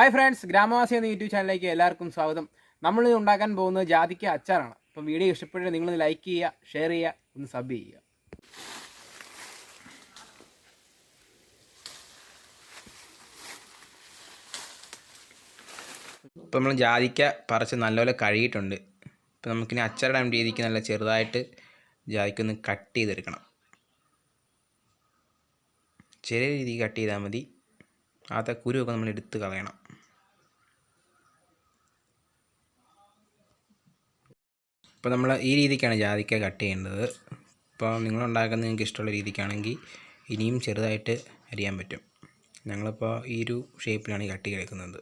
Hi friends ഗ്രാമവാസി എന്ന YouTube ചാനലിലേക്ക് എല്ലാവർക്കും സ്വാഗതം. നമ്മൾ ഉണ്ടാക്കാൻ പോകുന്നത് ജാതിക്ക അച്ചാറാണ്. അപ്പം വീഡിയോ ഇഷ്ടപ്പെട്ട് നിങ്ങൾ ലൈക്ക് ചെയ്യുക ഷെയർ ചെയ്യുക ഒന്ന് സബ് ചെയ്യുക. ഇപ്പം നമ്മൾ ജാതിക്ക പറിച്ച് നല്ലപോലെ കഴുകിയിട്ടുണ്ട്. ഇപ്പം നമുക്കിനി അച്ചാറിടാൻ രീതിക്ക് നല്ല ചെറുതായിട്ട് ജാതിക്ക ഒന്ന് കട്ട് ചെയ്തെടുക്കണം. ചെറിയ രീതിക്ക് കട്ട് ചെയ്താൽ മതി. ആദ്യത്തെ കുരുവൊക്കെ നമ്മൾ എടുത്ത് കളയണം. ഇപ്പോൾ നമ്മൾ ഈ രീതിക്കാണ് ജാതിക്ക കട്ട് ചെയ്യേണ്ടത് ഇപ്പോൾ നിങ്ങളുണ്ടാക്കുന്ന നിങ്ങൾക്ക് ഇഷ്ടമുള്ള രീതിക്കാണെങ്കിൽ ഇനിയും ചെറുതായിട്ട് അരിയാൻ പറ്റും. ഞങ്ങളിപ്പോൾ ഈ ഒരു ഷേപ്പിലാണ് കട്ട് ചെയ്തെടുക്കുന്നത്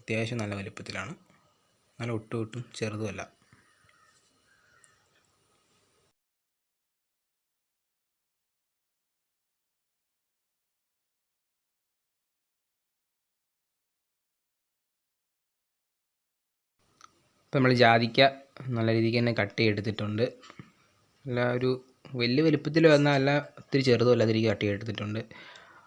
അത്യാവശ്യം നല്ല വലുപ്പത്തിലാണ്. നല്ല ഒട്ടും ഒട്ടും ചെറുതുമല്ല. ഇപ്പം നമ്മൾ ജാതിക്ക നല്ല രീതിക്ക് തന്നെ കട്ട് ചെയ്തെടുത്തിട്ടുണ്ട്. നല്ല ഒരു വലിയ വലുപ്പത്തിൽ വന്നാൽ അല്ല ഒത്തിരി ചെറുതും അല്ലാതെ രീതിക്ക് കട്ട് ചെയ്തെടുത്തിട്ടുണ്ട്.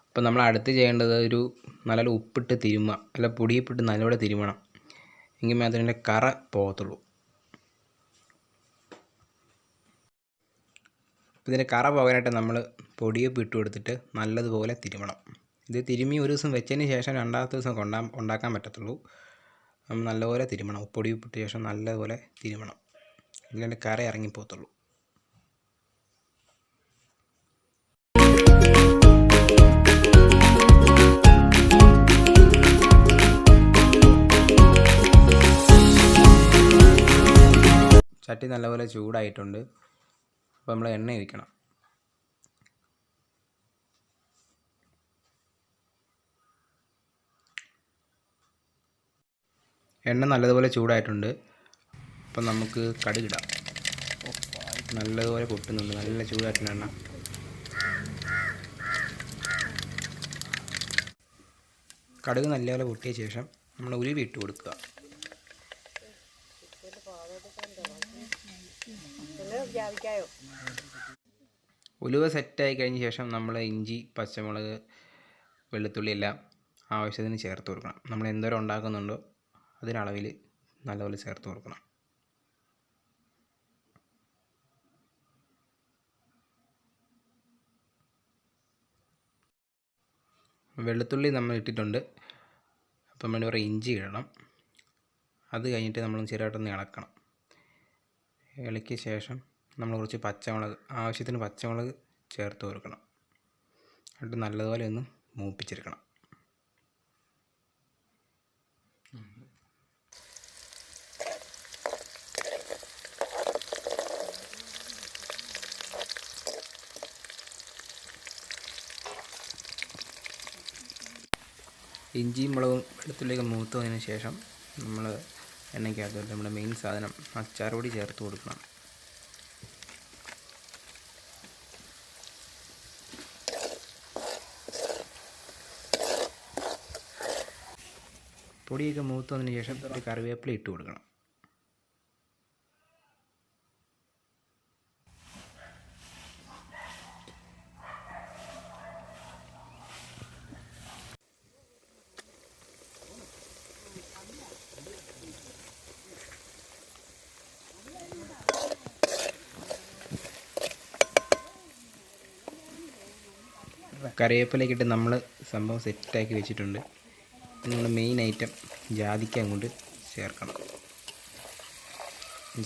അപ്പം നമ്മൾ അടുത്ത് ചെയ്യേണ്ടത് ഒരു നല്ല ഉപ്പിട്ട് തിരുമുക അല്ല പൊടിയിപ്പിട്ട് നല്ലപോലെ തിരുമണം. എങ്കിൽ മാത്രമേ കറ പോകത്തുള്ളൂ. അപ്പോൾ ഇതിന്റെ കറ പോകാനായിട്ട് നമ്മൾ പൊടിയൊപ്പ് ഇട്ട് കൊടുത്തിട്ട് നല്ലതുപോലെ തിരുമണം. ഇത് തിരുമ്മി ഒരു ദിവസം വെച്ചതിന് ശേഷം രണ്ടാമത്തെ ദിവസം കൊണ്ടാ ഉണ്ടാക്കാൻ പറ്റത്തുള്ളൂ. നല്ലപോലെ തിരുമണം. ഉപ്പൊടി ഉപ്പിട്ട ശേഷം നല്ലപോലെ തിരുമണം. ഇല്ലാണ്ട് കറി ഇറങ്ങിപ്പോകത്തുള്ളൂ ചട്ടി നല്ലപോലെ ചൂടായിട്ടുണ്ട്. അപ്പോൾ നമ്മൾ എണ്ണ ഒഴിക്കണം. എണ്ണ നല്ലതുപോലെ ചൂടായിട്ടുണ്ട്. അപ്പം നമുക്ക് കടുകിടാം. നല്ലതുപോലെ പൊട്ടുന്നുണ്ട്. നല്ല ചൂടായിട്ടുണ്ട് എണ്ണ. കടുക് നല്ലപോലെ പൊട്ടിയ ശേഷം നമ്മൾ ഉലുവ ഇട്ട് കൊടുക്കുക. ഉലുവ സെറ്റായി കഴിഞ്ഞ ശേഷം നമ്മൾ ഇഞ്ചി പച്ചമുളക് വെളുത്തുള്ളി എല്ലാം ആവശ്യത്തിന് ചേർത്ത് കൊടുക്കണം. നമ്മൾ എന്തോരം ഉണ്ടാക്കുന്നുണ്ടോ അതിനളവിൽ നല്ലപോലെ ചേർത്ത് കൊടുക്കണം. വെളുത്തുള്ളി നമ്മൾ ഇട്ടിട്ടുണ്ട്. അപ്പം വേണ്ടി കുറേ ഇഞ്ചി ഇടണം. അത് കഴിഞ്ഞിട്ട് നമ്മൾ ചെറുതായിട്ടൊന്ന് ഇളക്കണം. ഇളക്കിയ ശേഷം നമ്മൾ കുറച്ച് പച്ചമുളക് ആവശ്യത്തിന് പച്ചമുളക് ചേർത്ത് കൊടുക്കണം. എന്നിട്ട് നല്ലതുപോലെ ഒന്ന് മൂപ്പിച്ചെടുക്കണം. ഇഞ്ചിയും മുളകും വെളുത്തുള്ളിയൊക്കെ മൂത്ത് വന്നതിന് ശേഷം നമ്മൾ എണ്ണയ്ക്കകത്ത് നമ്മുടെ മെയിൻ സാധനം അച്ചാർ പൊടി ചേർത്ത് കൊടുക്കണം. പൊടിയൊക്കെ മൂത്ത് വന്നതിന് ശേഷം ഒരു കറിവേപ്പില ഇട്ട് കൊടുക്കണം. കറിവേപ്പിലയൊക്കെ ഇട്ട് നമ്മൾ സംഭവം സെറ്റാക്കി വെച്ചിട്ടുണ്ട്. നമ്മൾ മെയിൻ ഐറ്റം ജാതിക്ക അങ്ങോട്ട് ചേർക്കണം.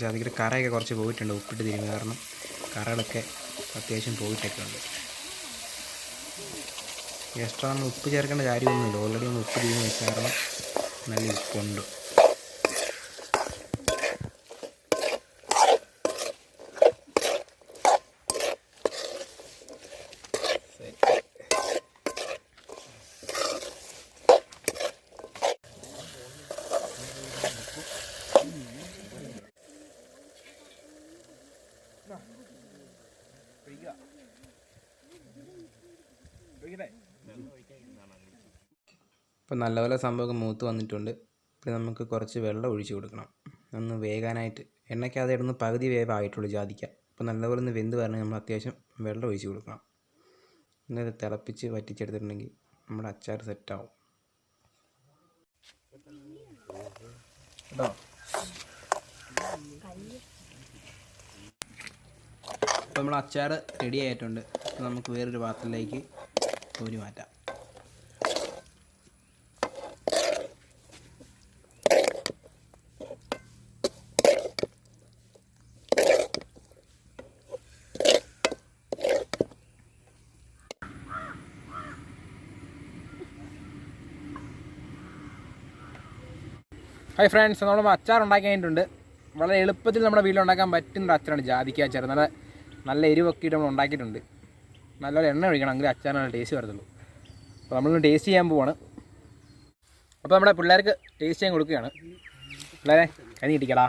ജാതിക്കയുടെ കറയൊക്കെ കുറച്ച് പോയിട്ടുണ്ട് ഉപ്പിട്ട് തിരിഞ്ഞ കാരണം കറകളൊക്കെ അത്യാവശ്യം പോയിട്ടൊക്കെ ഉണ്ട്. എക്സ്ട്രാ നമ്മൾ ഉപ്പ് ചേർക്കേണ്ട കാര്യമൊന്നുമില്ല. ഓൾറെഡി നമ്മൾ ഉപ്പ് തിരിഞ്ഞ് വെച്ച കാരണം നല്ല ഉപ്പുണ്ട്. അപ്പോൾ നല്ലപോലെ സംഭവം മൂത്ത് വന്നിട്ടുണ്ട്. ഇപ്പം നമുക്ക് കുറച്ച് വെള്ളം ഒഴിച്ച് കൊടുക്കണം. ഒന്ന് വേകാനായിട്ട്. എണ്ണയ്ക്കാതെ ഇടുന്ന പകുതി വേവായിട്ടുള്ളൂ ജാതിക്ക. അപ്പോൾ നല്ലപോലെ ഒന്ന് വെന്ത് വരണമെങ്കിൽ നമ്മൾ അത്യാവശ്യം വെള്ളം ഒഴിച്ച് കൊടുക്കണം. എന്നിട്ട് തിളപ്പിച്ച് വറ്റിച്ചെടുത്തിട്ടുണ്ടെങ്കിൽ നമ്മുടെ അച്ചാർ സെറ്റാവും. ഇപ്പം നമ്മൾ അച്ചാർ റെഡി ആയിട്ടുണ്ട്. നമുക്ക് വേറൊരു പാത്രത്തിലേക്ക് കോരി മാറ്റാം. ഹായ് ഫ്രണ്ട്സ് നമ്മൾ അച്ചാർ ഉണ്ടാക്കി കഴിഞ്ഞിട്ടുണ്ട് വളരെ എളുപ്പത്തിൽ നമ്മുടെ വീട്ടിൽ ഉണ്ടാക്കാൻ പറ്റുന്ന അച്ചാറാണ് ജാതിക്ക അച്ചാർ. നല്ല നല്ല എരിവൊക്കെ ഇട്ട് നമ്മൾ ഉണ്ടാക്കിയിട്ടുണ്ട്. നല്ലൊരു എണ്ണ ഒഴിക്കണം എങ്കിൽ നല്ല ടേസ്റ്റ് വരത്തുള്ളൂ. അപ്പോൾ നമ്മൾ ടേസ്റ്റ് ചെയ്യാൻ പോവാണ്. അപ്പോൾ നമ്മുടെ പിള്ളേർക്ക് ടേസ്റ്റ് ചെയ്യാൻ കൊടുക്കുകയാണ്. പിള്ളേരെ കൈ കിട്ടിക്കടാ.